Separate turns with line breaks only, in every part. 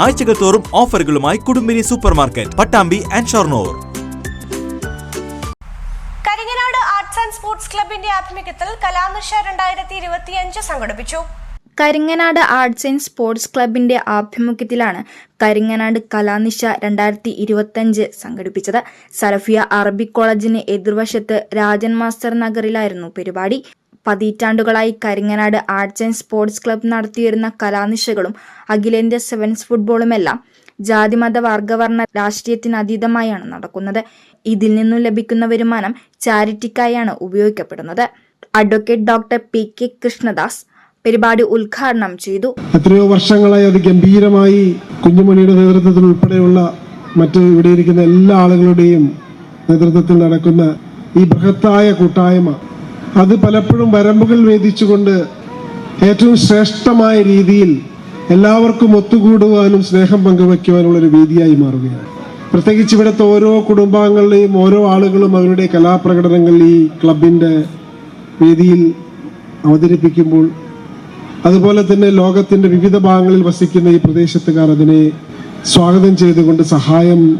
ആഴ്ചകൾ തോറും ഓഫറുകളുമായി Kudumbini super market Pattambi and Shoranur.
Karinganad arts and sports ക്ലബിന്റെ ആഭിമുഖ്യത്തിൽ കലാനിശ രണ്ടായിരത്തി ഇരുപത്തിയഞ്ച് സംഘടിപ്പിച്ചു.
കരിങ്ങനാട് ആർട്സ് ആൻഡ് സ്പോർട്സ് ക്ലബിന്റെ ആഭിമുഖ്യത്തിലാണ് കരിങ്ങനാട് കലാനിശ രണ്ടായിരത്തി ഇരുപത്തഞ്ച് സംഘടിപ്പിച്ചത്. സലഫിയ അറബിക് കോളേജിന് എതിർവശത്ത് രാജൻ മാസ്റ്റർ നഗറിലായിരുന്നു പരിപാടി. പതിറ്റാണ്ടുകളായി Karinganad arts and sports club നടത്തിയിരുന്ന കലാനിശകളും അഖിലേന്ത്യാ സെവൻസ് ഫുട്ബോളുമെല്ലാം ജാതിമത വർഗവർണ രാഷ്ട്രീയത്തിന് അതീതമായാണ് നടക്കുന്നത്. ഇതിൽ നിന്നും ലഭിക്കുന്ന വരുമാനം ചാരിറ്റിക്കായാണ് ഉപയോഗിക്കപ്പെടുന്നത്. Advocate doctor P K Krishnadas പരിപാടി ഉദ്ഘാടനം ചെയ്തു.
എത്രയോ വർഷങ്ങളായി അത് ഗംഭീരമായി കുഞ്ഞുമണിയുടെ നേതൃത്വത്തിൽ ഉൾപ്പെടെയുള്ള മറ്റ് ഇവിടെ ഇരിക്കുന്ന എല്ലാ ആളുകളുടെയും നേതൃത്വത്തിൽ നടക്കുന്ന ഈ ബൃഹത്തായ കൂട്ടായ്മ അത് പലപ്പോഴും വരമ്പുകൾ വേദിച്ചുകൊണ്ട് ഏറ്റവും ശ്രേഷ്ഠമായ രീതിയിൽ എല്ലാവർക്കും ഒത്തുകൂടുവാനും സ്നേഹം പങ്കുവയ്ക്കുവാനുള്ള ഒരു വേദിയായി മാറുകയാണ്. പ്രത്യേകിച്ച് ഇവിടുത്തെ ഓരോ കുടുംബാംഗങ്ങളുടെയും ഓരോ ആളുകളും അവരുടെ കലാപ്രകടനങ്ങൾ ഈ ക്ലബിന്റെ വേദിയിൽ അവതരിപ്പിക്കുമ്പോൾ അതുപോലെ തന്നെ ലോകത്തിന്റെ വിവിധ ഭാഗങ്ങളിൽ വസിക്കുന്ന ഈ പ്രദേശത്തുകാർ അതിനെ സ്വാഗതം ചെയ്തുകൊണ്ട് സഹായം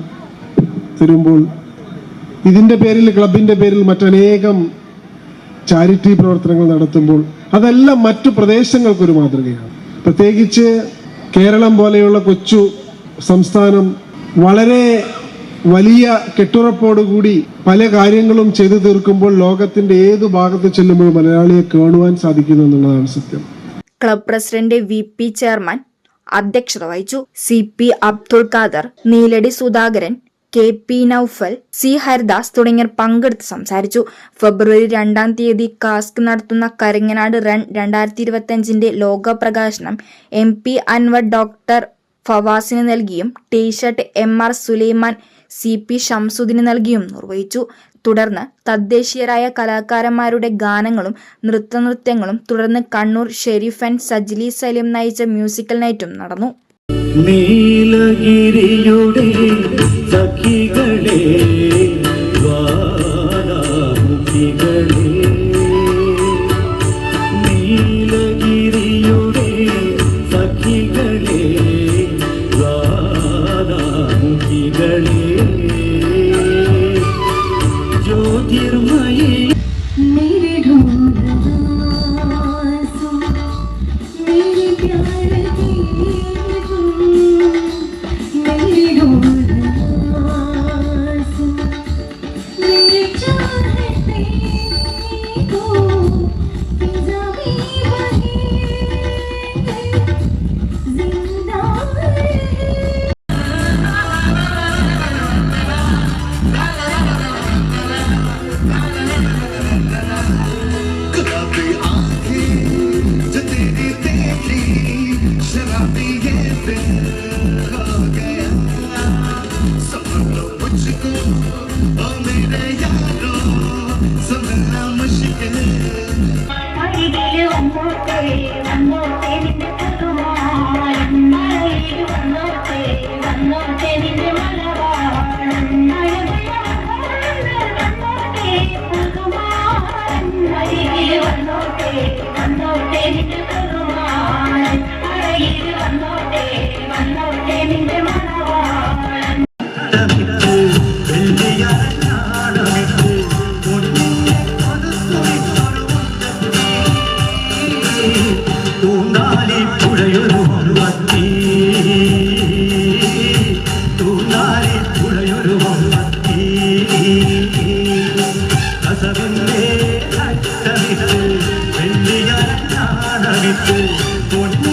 തരുമ്പോൾ ഇതിന്റെ പേരിൽ ക്ലബിന്റെ പേരിൽ മറ്റനേകം ചാരിറ്റി പ്രവർത്തനങ്ങൾ നടത്തുമ്പോൾ അതെല്ലാം മറ്റു പ്രദേശങ്ങൾക്കൊരു മാതൃകയാണ്. പ്രത്യേകിച്ച് കേരളം പോലെയുള്ള കൊച്ചു സംസ്ഥാനം വളരെ വലിയ കെട്ടുറപ്പോടുകൂടി പല കാര്യങ്ങളും ചെയ്തു തീർക്കുമ്പോൾ ലോകത്തിന്റെ ഏത് ഭാഗത്ത് ചെല്ലുമ്പോഴും മലയാളിയെ കാണുവാൻ സാധിക്കുന്നു എന്നുള്ളതാണ് സത്യം.
Club president V P chairman അധ്യക്ഷത വഹിച്ചു. C P Abdul Khader Neeladi Sudhakaran K P Noufal C Haridas തുടങ്ങിയവർ പങ്കെടുത്ത് സംസാരിച്ചു. ഫെബ്രുവരി രണ്ടാം തീയതി കാസ്ക് നടത്തുന്ന കരിങ്ങനാട് റൺ രണ്ടായിരത്തി ഇരുപത്തിയഞ്ചിന്റെ ലോക പ്രകാശനം എം പി അൻവർ ഡോക്ടർ ഫവാസിന് നൽകിയും T shirt M R Sulaiman C P ഷംസുദിന് നൽകിയും നിർവഹിച്ചു. തുടർന്ന് തദ്ദേശീയരായ കലാകാരന്മാരുടെ ഗാനങ്ങളും നൃത്തനൃത്യങ്ങളും തുടർന്ന് കണ്ണൂർ ഷെരീഫ് ആൻഡ് സജ്ലി സലീം നയിച്ച മ്യൂസിക്കൽ നൈറ്റും നടന്നു.
നീലഗിരിയുടെ Mưa been தரித்து